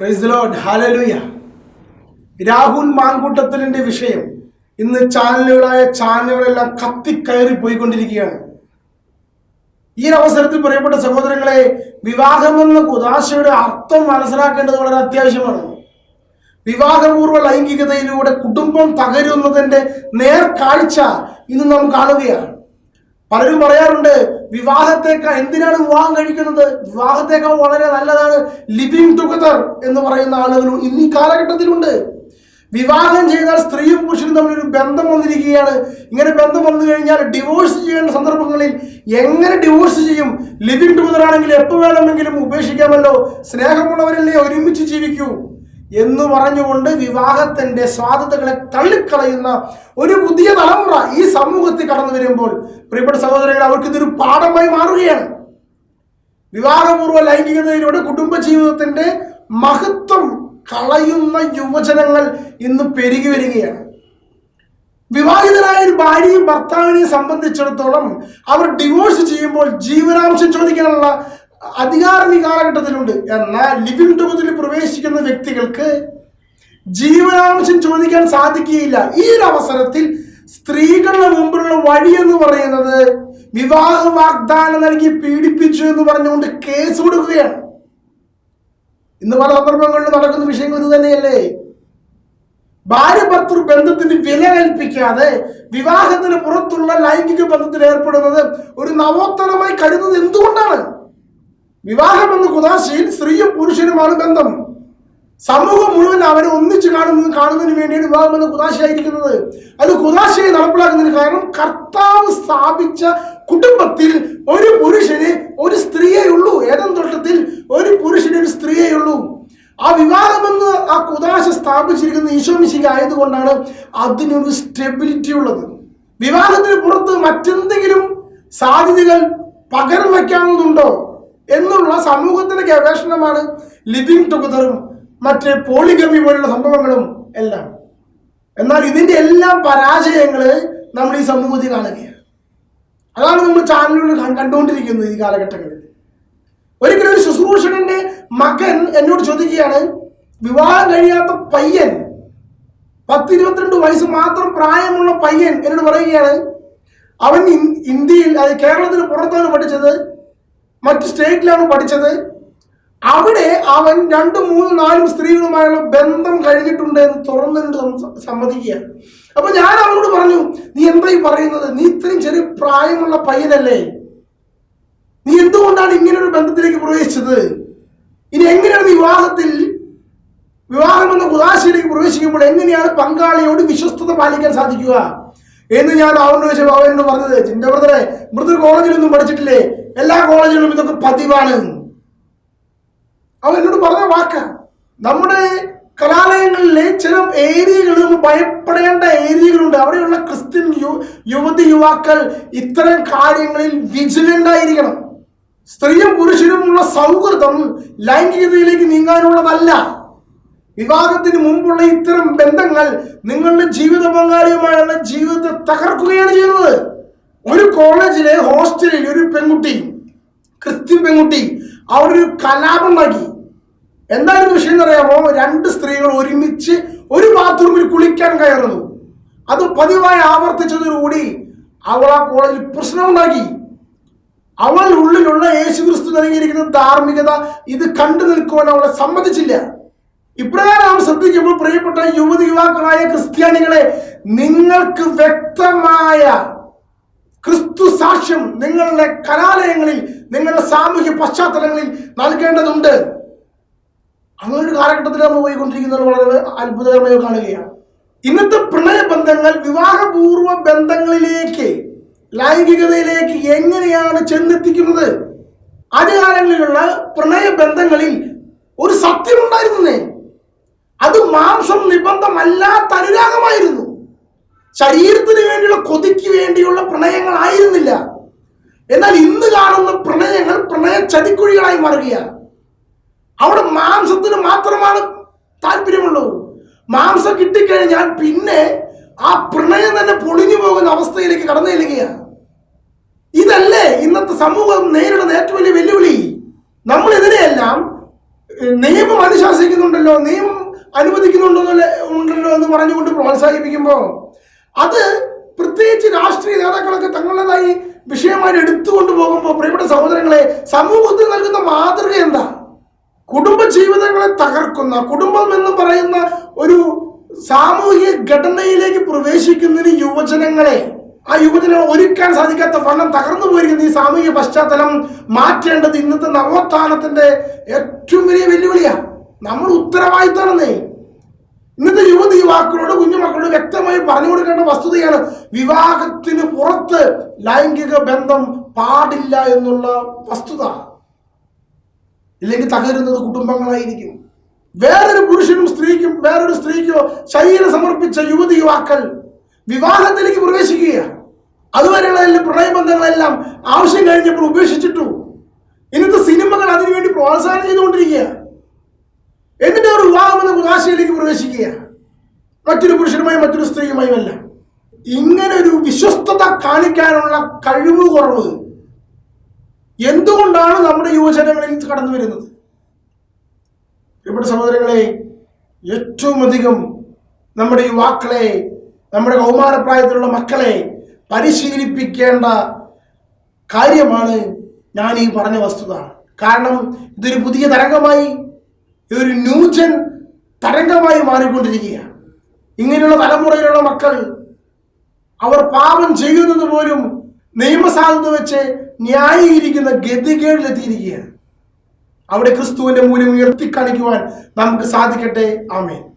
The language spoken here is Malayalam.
പ്രൈസ് ലോഡ് രാഹുൽ മാങ്കൂട്ടത്തിലിന്റെ വിഷയം. ഇന്ന് ചാനലുകളായ ചാനലുകളെല്ലാം കത്തിക്കയറി പോയിക്കൊണ്ടിരിക്കുകയാണ്. ഈ അവസരത്തിൽ പ്രിയപ്പെട്ട സഹോദരങ്ങളെ വിവാഹമെന്ന കുതാശയുടെ അർത്ഥം മനസ്സിലാക്കേണ്ടത് വളരെ അത്യാവശ്യമാണ്. വിവാഹപൂർവ ലൈംഗികതയിലൂടെ കുടുംബം തകരുന്നതിന്റെ നേർക്കാഴ്ച ഇന്ന് നാം കാണുകയാണ്. പലരും പറയാറുണ്ട് വിവാഹത്തേക്കാൾ എന്തിനാണ് വിവാഹം കഴിക്കുന്നത്? വിവാഹത്തേക്കാൾ വളരെ നല്ലതാണ് ലിവിങ് ടുഗദർ എന്ന് പറയുന്ന ആളുകളും ഇന്ന് ഈ കാലഘട്ടത്തിലുണ്ട്. വിവാഹം ചെയ്താൽ സ്ത്രീയും പുരുഷനും തമ്മിൽ ഒരു ബന്ധം വന്നിരിക്കുകയാണ്. ഇങ്ങനെ ബന്ധം വന്നു കഴിഞ്ഞാൽ ഡിവോഴ്സ് ചെയ്യേണ്ട സന്ദർഭങ്ങളിൽ എങ്ങനെ ഡിവോഴ്സ് ചെയ്യും? ലിവിങ് ടുഗദർ ആണെങ്കിൽ എപ്പോൾ വേണമെങ്കിലും ഉപേക്ഷിക്കാമല്ലോ. സ്നേഹമുള്ളവരല്ലേ ഒരുമിച്ച് ജീവിക്കൂ. എന്ന് പറഞ്ഞുകൊണ്ട് വിവാഹത്തിന്റെ സ്വാതന്ത്ര്യങ്ങളെ തള്ളിക്കളയുന്ന ഒരു പുതിയ തലമുറ ഈ സമൂഹത്തിൽ കടന്നു വരുമ്പോൾ പ്രിയപ്പെട്ട സഹോദരങ്ങൾ അവർക്ക് ഇതൊരു പാഠമായി മാറുകയാണ്. വിവാഹപൂർവ ലൈംഗികതയിലൂടെ കുടുംബജീവിതത്തിന്റെ മഹത്വം കളയുന്ന യുവജനങ്ങൾ ഇന്ന് പെരുകി വരികയാണ്. വിവാഹിതരായ ഭാര്യയും ഭർത്താവിനെയും സംബന്ധിച്ചിടത്തോളം അവർ ഡിവോഴ്സ് ചെയ്യുമ്പോൾ ജീവനാംശം ചോദിക്കാനുള്ള അധികാരം ഈ കാലഘട്ടത്തിലുണ്ട്. എന്നാൽ ലിവിംഗ് ടുഗതിൽ പ്രവേശിക്കുന്ന വ്യക്തികൾക്ക് ജീവനാംശം ചോദിക്കാൻ സാധിക്കുകയില്ല. ഈ ഒരു അവസരത്തിൽ സ്ത്രീകളുടെ മുമ്പിലുള്ള വഴി എന്ന് പറയുന്നത് വിവാഹ വാഗ്ദാനം നൽകി പീഡിപ്പിച്ചു എന്ന് പറഞ്ഞുകൊണ്ട് കേസ് കൊടുക്കുകയാണ്. ഇന്ന് പല സന്ദർഭങ്ങളിൽ നടക്കുന്ന വിഷയങ്ങൾ ഇത് തന്നെയല്ലേ ഭാര്യ ഭർത്തൃ ബന്ധത്തിന് വില കൽപ്പിക്കാതെ വിവാഹത്തിന് പുറത്തുള്ള ലൈംഗിക ബന്ധത്തിൽ ഏർപ്പെടുന്നത് ഒരു നവോത്തരമായി കരുതുന്നത് എന്തുകൊണ്ടാണ്? വിവാഹം എന്ന കുതാശയിൽ സ്ത്രീയും പുരുഷനുമാണ് ബന്ധം. സമൂഹം മുഴുവൻ അവരെ ഒന്നിച്ച് കാണുന്നത് കാണുന്നതിന് വേണ്ടിയാണ് വിവാഹം എന്ന കുതാശയായിരിക്കുന്നത് അത് കുദാശയെ നടപ്പിലാക്കുന്നതിന് കാരണം കർത്താവ് സ്ഥാപിച്ച കുടുംബത്തിൽ ഒരു പുരുഷന് ഒരു സ്ത്രീയേ ഉള്ളൂ. ഏതം തോട്ടത്തിൽ ഒരു പുരുഷന് ഒരു സ്ത്രീയേ ഉള്ളൂ. ആ വിവാഹമെന്ന് ആ കുദാശ സ്ഥാപിച്ചിരിക്കുന്ന ഈശോമിശിക ആയതുകൊണ്ടാണ് അതിനൊരു സ്റ്റെബിലിറ്റി ഉള്ളത്. വിവാഹത്തിന് പുറത്ത് മറ്റെന്തെങ്കിലും സാധ്യതകൾ പകരം വയ്ക്കാവുന്നതുണ്ടോ? എന്നുള്ള സമൂഹത്തിന്റെ ഗവേഷണമാണ് ലിവിങ് ടുഗദറും മറ്റേ പോളിഗമി പോലുള്ള സംഭവങ്ങളും എല്ലാം. എന്നാൽ ഇതിന്റെ എല്ലാം പരാജയങ്ങൾ നമ്മൾ ഈ സമൂഹത്തിൽ കാണുകയാണ്. അതാണ് നമ്മൾ കണ്ട് കണ്ടുകൊണ്ടിരിക്കുന്നത് ഈ കാലഘട്ടങ്ങളിൽ. ഒരിക്കലും ഒരു ശുശ്രൂഷകന്റെ മകൻ എന്നോട് ചോദിക്കുകയാണ് വിവാഹം കഴിയാത്ത പയ്യൻ പത്തിരുപത്തിരണ്ട് വയസ്സ് മാത്രം പ്രായമുള്ള പയ്യൻ എന്നോട് പറയുകയാണ് അവൻ ഇന്ത്യയിൽ അത് കേരളത്തിന് പുറത്താണ് പഠിച്ചത് മറ്റ് സ്റ്റേറ്റിലാണ് പഠിച്ചത്. അവിടെ അവൻ രണ്ടും മൂന്നും നാലും സ്ത്രീകളുമായുള്ള ബന്ധം കഴിഞ്ഞിട്ടുണ്ട് എന്ന് തുറന്നിട്ട് സമ്മതിക്കുകയാണ്. അപ്പൊ ഞാൻ അവനോട് പറഞ്ഞു നീ എന്തായി പറയുന്നത്? നീ ഇത്രയും ചെറിയ പ്രായമുള്ള പയ്യനല്ലേ? നീ എന്തുകൊണ്ടാണ് ഇങ്ങനെ ഒരു ബന്ധത്തിലേക്ക് പ്രവേശിച്ചത്? ഇനി എങ്ങനെയാണ് വിവാഹത്തിൽ വിവാഹം എന്ന ഉദാശയിലേക്ക് പ്രവേശിക്കുമ്പോൾ എങ്ങനെയാണ് പങ്കാളിയോട് വിശ്വസ്തത പാലിക്കാൻ സാധിക്കുക? എന്ന് ഞാൻ അവനോട് ചോദിച്ചപ്പോൾ അവനോട് പറഞ്ഞത് ചിന്റെ ബ്രദറെ മൃദു കോളേജിലൊന്നും പഠിച്ചിട്ടില്ലേ? എല്ലാ കോളേജിലും ഇതൊക്കെ പതിവാണ്. അവൻ എന്നോട് പറഞ്ഞ വാക്ക നമ്മുടെ കലാലയങ്ങളിലെ ചില നമ്മൾ ഭയപ്പെടേണ്ട ഏരിയകളുണ്ട്. അവിടെയുള്ള ക്രിസ്ത്യൻ യു യുവതി യുവാക്കൾ ഇത്തരം കാര്യങ്ങളിൽ വിജിലന്റ് ആയിരിക്കണം. സ്ത്രീയും പുരുഷനുമുള്ള സൗഹൃദം ലൈംഗികതയിലേക്ക് നീങ്ങാനുള്ളതല്ല. വിവാഹത്തിന് മുമ്പുള്ള ഇത്തരം ബന്ധങ്ങൾ നിങ്ങളുടെ ജീവിത പങ്കാളിയുമായുള്ള ജീവിതത്തെ തകർക്കുകയാണ് ചെയ്യുന്നത്. ഒരു കോളേജിലെ ഹോസ്റ്റലിൽ ഒരു പെൺകുട്ടി ക്രിസ്ത്യൻ പെൺകുട്ടി അവിടെ ഒരു കലാപം ഉണ്ടാക്കി എന്തായിരുന്നു വിഷയം എന്ന് എന്നറിയാമോ രണ്ട് സ്ത്രീകൾ ഒരുമിച്ച് ഒരു ബാത്റൂമിൽ കുളിക്കാൻ കയറുന്നു. അത് പതിവായി ആവർത്തിച്ചതോടുകൂടി അവൾ ആ കോളേജിൽ പ്രശ്നമുണ്ടാക്കി അവൾ ഉള്ളിലുള്ള യേശു ക്രിസ്തു നൽകിയിരിക്കുന്ന ധാർമ്മികത ഇത് കണ്ടു നിൽക്കുവാൻ അവളെ സമ്മതിച്ചില്ല. ഇപ്രകാരം നാം ശ്രദ്ധിക്കുമ്പോൾ പ്രിയപ്പെട്ട യുവതി യുവാക്കളായ ക്രിസ്ത്യാനികളെ നിങ്ങൾക്ക് വ്യക്തമായ ക്രിസ്തു സാക്ഷ്യം നിങ്ങളുടെ കലാലയങ്ങളിൽ നിങ്ങളുടെ സാമൂഹ്യ പശ്ചാത്തലങ്ങളിൽ നൽകേണ്ടതുണ്ട്. അങ്ങനെ ഒരു കാലഘട്ടത്തിൽ നമ്മൾ പോയിക്കൊണ്ടിരിക്കുന്നത്. വളരെ അത്ഭുതകരമായി കാണുകയാണ്. ഇന്നത്തെ പ്രണയബന്ധങ്ങൾ വിവാഹപൂർവ ബന്ധങ്ങളിലേക്ക് ലൈംഗികതയിലേക്ക് എങ്ങനെയാണ് ചെന്നെത്തിക്കുന്നത്? ആദ്യകാലങ്ങളിലുള്ള പ്രണയബന്ധങ്ങളിൽ ഒരു സത്യമുണ്ടായിരുന്നേ? അത് മാംസം നിബന്ധമല്ലാത്ത അനുരാഗമായിരുന്നു. ശരീരത്തിന് വേണ്ടിയുള്ള കൊതിക്ക് വേണ്ടിയുള്ള പ്രണയങ്ങളായിരുന്നില്ല. എന്നാൽ ഇന്ന് കാണുന്ന പ്രണയങ്ങൾ പ്രണയ ചതിക്കുഴികളായി മാറുകയാണ്. അവിടെ മാംസത്തിന് മാത്രമാണ് താല്പര്യമുള്ളൂ. മാംസം കിട്ടിക്കഴിഞ്ഞാൽ പിന്നെ ആ പ്രണയം തന്നെ പൊളിഞ്ഞു പോകുന്ന അവസ്ഥയിലേക്ക് കടന്നു ചെല്ലുകയാണ്. ഇതല്ലേ ഇന്നത്തെ സമൂഹം നേരിടുന്ന ഏറ്റവും വലിയ വെല്ലുവിളി? നമ്മൾ ഇതിനെയെല്ലാം നിയമം അനുശാസിക്കുന്നുണ്ടല്ലോ നിയമം അനുവദിക്കുന്നുണ്ടല്ലോ എന്ന് പറഞ്ഞുകൊണ്ട് പ്രോത്സാഹിപ്പിക്കുമ്പോൾ അത് പ്രത്യേകിച്ച് രാഷ്ട്രീയ നേതാക്കളൊക്കെ തങ്ങളുടേതായി വിഷയമായി എടുത്തുകൊണ്ട് പോകുമ്പോൾ പ്രിയപ്പെട്ട സഹോദരങ്ങളെ സമൂഹത്തിൽ നൽകുന്ന മാതൃക എന്താ? കുടുംബ ജീവിതങ്ങളെ തകർക്കുന്ന കുടുംബം എന്ന് പറയുന്ന ഒരു സാമൂഹിക ഘടനയിലേക്ക് പ്രവേശിക്കുന്നതിന് യുവജനങ്ങളെ ആ യുവജനം ഒരുക്കാൻ സാധിക്കാത്ത വണ്ണം തകർന്നു പോയിരിക്കുന്ന ഈ സാമൂഹിക പശ്ചാത്തലം മാറ്റേണ്ടത് ഇന്നത്തെ നവോത്ഥാനത്തിന്റെ ഏറ്റവും വലിയ വെല്ലുവിളിയാണ്. നമ്മൾ ഉത്തരവാദിത്തമാണെന്നേ. ഇന്നത്തെ യുവതി യുവാക്കളോട് കുഞ്ഞുമക്കളോട് വ്യക്തമായി പറഞ്ഞു കൊടുക്കേണ്ട വസ്തുതയാണ് വിവാഹത്തിന് പുറത്ത് ലൈംഗിക ബന്ധം പാടില്ല എന്നുള്ള വസ്തുത. ഇല്ലെങ്കിൽ തകരുന്നത് കുടുംബങ്ങളായിരിക്കും. വേറൊരു പുരുഷനും സ്ത്രീക്കും വേറൊരു സ്ത്രീക്കോ ശരീരം സമർപ്പിച്ച യുവതി യുവാക്കൾ വിവാഹത്തിലേക്ക് പ്രവേശിക്കുകയാണ്. അതുവരെയുള്ള പ്രണയബന്ധങ്ങളെല്ലാം ആവശ്യം കഴിഞ്ഞപ്പോൾ ഉപേക്ഷിച്ചിട്ടു. ഇന്നത്തെ സിനിമകൾ അതിനുവേണ്ടി പ്രോത്സാഹനം ചെയ്തുകൊണ്ടിരിക്കുക എന്നിട്ട് അവർ വിവാഹം എന്ന കുതാശയിലേക്ക് പ്രവേശിക്കുക മറ്റൊരു പുരുഷനുമായി മറ്റൊരു സ്ത്രീയുമായുമല്ല. ഇങ്ങനെ ഒരു വിശ്വസ്തത കാണിക്കാനുള്ള കഴിവ് കുറവ് എന്തുകൊണ്ടാണ് നമ്മുടെ യുവജനങ്ങളിൽ കടന്നു വരുന്നത്? പ്രിയപ്പെട്ട സഹോദരങ്ങളെ ഏറ്റവും അധികം നമ്മുടെ യുവാക്കളെ നമ്മുടെ കൗമാരപ്രായത്തിലുള്ള മക്കളെ പരിശീലിപ്പിക്കേണ്ട കാര്യമാണ് ഞാൻ ഈ പറഞ്ഞ വസ്തുത. കാരണം ഇതൊരു പുതിയ തരംഗമായി ഇതൊരു ന്യൂജൻ തരംഗമായി മാറിക്കൊണ്ടിരിക്കുകയാണ്. ഇങ്ങനെയുള്ള തലമുറയിലുള്ള മക്കൾ അവർ പാപം ചെയ്യുന്നത് പോലും നിയമസാധുത വെച്ച് ന്യായീകരിക്കുന്ന ഗതികേടിലെത്തിയിരിക്കുകയാണ്. അവിടെ ക്രിസ്തുവിന്റെ മൂല്യം ഉയർത്തിക്കാണിക്കുവാൻ നമുക്ക് സാധിക്കട്ടെ. ആമേൻ.